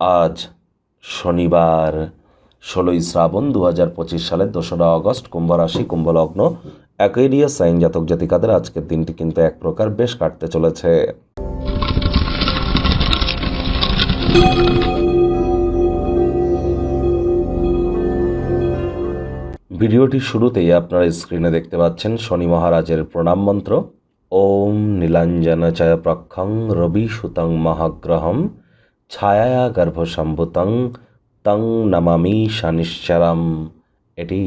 আজ শনিবার, ষোলোই শ্রাবণ দু হাজার পঁচিশ সালের দোসরা অগস্ট কুম্ভ রাশি, কুম্ভ লগ্ন অ্যাকোয়েরিয়াস সাইন জাতক জাতিকাদের আজকের দিনটি কিন্তু এক প্রকার বেশ কাটতে চলেছে। ভিডিওটির শুরুতেই আপনারা স্ক্রিনে দেখতে পাচ্ছেন শনি মহারাজের প্রণাম মন্ত্র। ওম নীলাঞ্জন চয় প্রক্ষং রবি সুতং মহাগ্রহম। ছায়া গর্ভসম্ভুতং তং নমামি শনিশ্চরম। এটি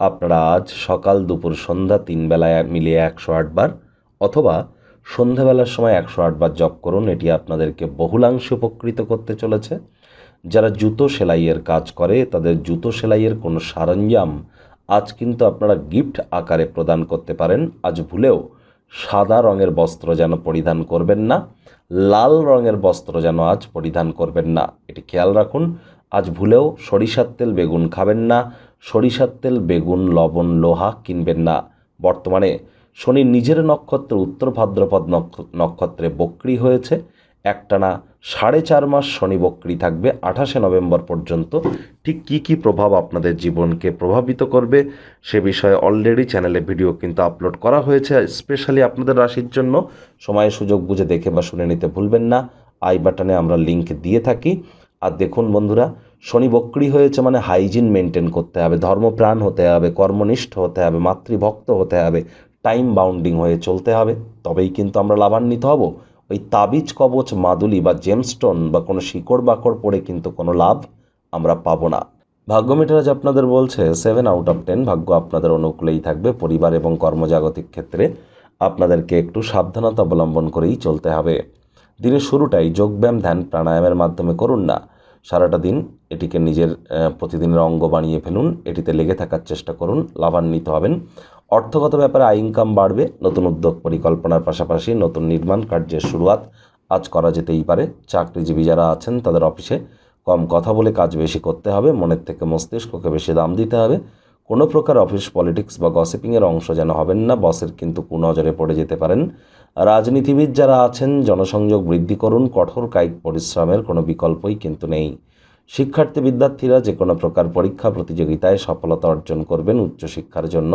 আপনারা আজ সকাল দুপুর সন্ধ্যা তিন বেলায় মিলিয়ে একশো আটবার অথবা সন্ধ্যাবেলার সময় একশো আটবার জপ করুন, এটি আপনাদেরকে বহুলাংশে উপকৃত করতে চলেছে। যারা জুতো সেলাইয়ের কাজ করে, তাদের জুতো সেলাইয়ের কোনো সরঞ্জাম আজ কিন্তু আপনারা গিফট আকারে প্রদান করতে পারেন। আজ ভুলেও সাদা রঙের বস্ত্র যেন পরিধান করবেন না। লাল রঙের বস্ত্র যেন আজ পরিধান করবেন না। এটি খেয়াল রাখুন, আজ ভুলেও সরিষার তেল বেগুন খাবেন না, সরিষার তেল, বেগুন, লবণ, লোহা কিনবেন না। বর্তমানে শনি নিজের নক্ষত্র, উত্তর ভাদ্রপদ নক্ষ- নক্ষত্রে বক্রি হয়েছে একটানা সাড়ে চার মাস শনি বক্রি থাকবে আঠাশে নভেম্বর পর্যন্ত। ঠিক কী কী প্রভাব আপনাদের জীবনকে প্রভাবিত করবে সে বিষয়ে অলরেডি চ্যানেলে ভিডিও কিন্তু আপলোড করা হয়েছে স্পেশালি আপনাদের রাশির জন্য। সময় সুযোগ বুঝে দেখে বা শুনে নিতে ভুলবেন না। আই বাটনে আমরা লিংক দিয়ে থাকি। আর দেখুন বন্ধুরা, শনি বক্রি হয়েছে মানে হাইজিন মেনটেন করতে হবে, ধর্মপ্রাণ হতে হবে, কর্মনিষ্ঠ হতে হবে, মাতৃভক্ত হতে হবে টাইম বাউন্ডিং হয়ে চলতে হবে। তবেই কিন্তু আমরা লাভান্বিত হব। ওই তাবিজ কবচ, মাদুলি বা জেমস্টোন বা কোনো শিকড় বাকড় পড়ে কিন্তু কোনো লাভ আমরা পাবো না। ভাগ্য মিটারাজ আপনাদের বলছে সেভেন আউট অফ টেন ভাগ্য আপনাদের অনুকূলেই থাকবে। পরিবার এবং কর্মজাগতিক ক্ষেত্রে আপনাদেরকে একটু সাবধানতা অবলম্বন করেই চলতে হবে। দিনের শুরুটাই যোগব্যায়াম, ধ্যান, প্রাণায়ামের মাধ্যমে করুন না। সারাটা দিন এটিকে নিজের প্রতিদিনের অঙ্গ বানিয়ে ফেলুন। এটিতে লেগে থাকার চেষ্টা করুন। লাভান্বিত হবেন। অর্থগত ব্যাপারে আয় ইনকাম বাড়বে, নতুন উদ্যোগ পরিকল্পনার পাশাপাশি নতুন নির্মাণ কার্যের শুরুয়াত আজ করা যেতেই পারে। চাকরিজীবী যারা আছেন তাদের অফিসে কম কথা বলে কাজ বেশি করতে হবে, মনের থেকে মস্তিষ্ককে বেশি দাম দিতে হবে। কোনো প্রকার অফিস পলিটিক্স বা গসিপিংয়ের অংশ যেন হবেন না, বসের কিন্তু কুনজরে পড়ে যেতে পারেন। রাজনীতিবিদ যারা আছেন, জনসংযোগ বৃদ্ধি করুন, কঠোর কায়িক পরিশ্রমের কোনো বিকল্পই কিন্তু নেই। শিক্ষার্থী বিদ্যার্থীরা যে কোনো প্রকার পরীক্ষা প্রতিযোগিতায় সফলতা অর্জন করবেন উচ্চশিক্ষার জন্য।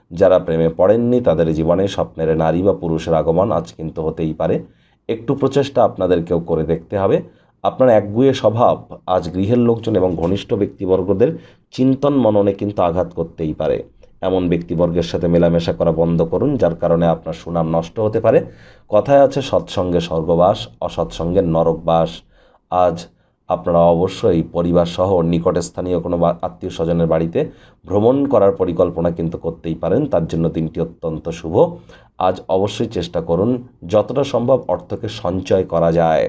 যারা প্রেমে পড়েননি, তাদের জীবনে স্বপ্নের নারী বা পুরুষের আগমন আজ কিন্তু হতেই পারে। একটু প্রচেষ্টা আপনাদেরকেও করে দেখতে হবে। আপনার একগুয়ে স্বভাব আজ গৃহের লোকজন এবং ঘনিষ্ঠ ব্যক্তিবর্গদের চিন্তন মননে কিন্তু আঘাত করতেই পারে। এমন ব্যক্তিবর্গের সাথে মেলামেশা করা বন্ধ করুন, যার কারণে আপনার সুনাম নষ্ট হতে পারে। কথায় আছে, সৎসঙ্গে স্বর্গবাস, অসৎসঙ্গে নরকবাস। আজ আপনারা অবশ্যই পরিবার সহ নিকটে স্থানীয় কোনো আত্মীয় স্বজনের বাড়িতে ভ্রমণ করার পরিকল্পনা কিন্তু করতেই পারেন। তার জন্য দিনটি অত্যন্ত শুভ। আজ অবশ্যই চেষ্টা করুন, যতটা সম্ভব অর্থকে সঞ্চয় করা যায়।